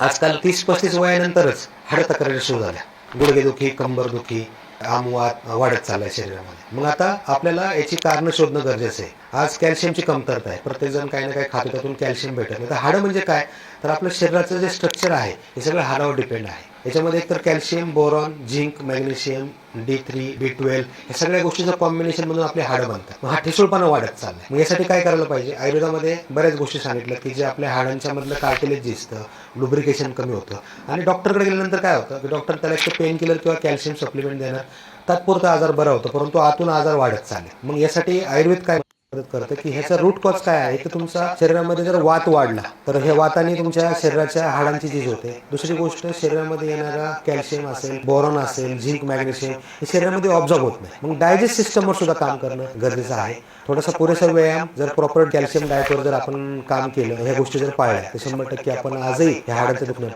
आजकाल तीस पस्तीस वयानंतरच हाडं तक्रारी सुरू झाल्या. गुडघेदुखी कंबरदुखी आमवाद वाढत चाललाय शरीरामध्ये. मग आता आपल्याला याची कारणं शोधणं गरजेचं आहे. आज कॅल्शियमची कमतरता आहे. प्रत्येकजण काही ना काही खातो त्यातून कॅल्शियम भेटत. नाही तर हाडं म्हणजे काय? तर आपलं शरीराचं जे स्ट्रक्चर आहे हे सगळं हाडावर डिपेंड आहे. याच्यामध्ये एकतर calcium boron zinc magnesium D three B twelve या सगळ्या गोष्टीचं कॉम्बिनेशन म्हणून आपले हाडं बनतात. मग हा ठिसूळपणा वाढत चाललाय. मग यासाठी काय करायला पाहिजे? आयुर्वेदामध्ये बऱ्याच गोष्टी सांगितल्या की जे आपल्या हाडांच्या मधलं कार्टिलेज दिसतं लुब्रिकेशन कमी होतं. आणि डॉक्टरकडे गेल्यानंतर काय होतं? की डॉक्टर त्याला एक पेन किलर किंवा कॅल्शियम सप्लिमेंट देणार. तात्पुरता आजार बरा होतो परंतु आतून आजार वाढत चालेल मग यासाठी आयुर्वेद काय मदत करतं की ह्याचा रूट कॉज काय आहे? तर तुमचा शरीरामध्ये जर वात वाढला तर हे वाताने तुमच्या शरीराच्या हाडांची झीज होते. दुसरी गोष्ट शरीरामध्ये येणारा कॅल्शियम असेल बोरॉन असेल झिंक मॅग्नेशियम हे शरीरामध्ये ऑब्झॉर्ब होत नाही. मग डायजेस्ट सिस्टमवर सुद्धा काम करणं गरजेचं आहे. थोडासा पुरेसा व्यायाम जर प्रॉपर कॅल्शियम डाएटवर जर आपण काम केलं ह्या गोष्टी जर पाळल्या तर शंभर टक्के आपण आजही ह्या हाडांचं दुखणं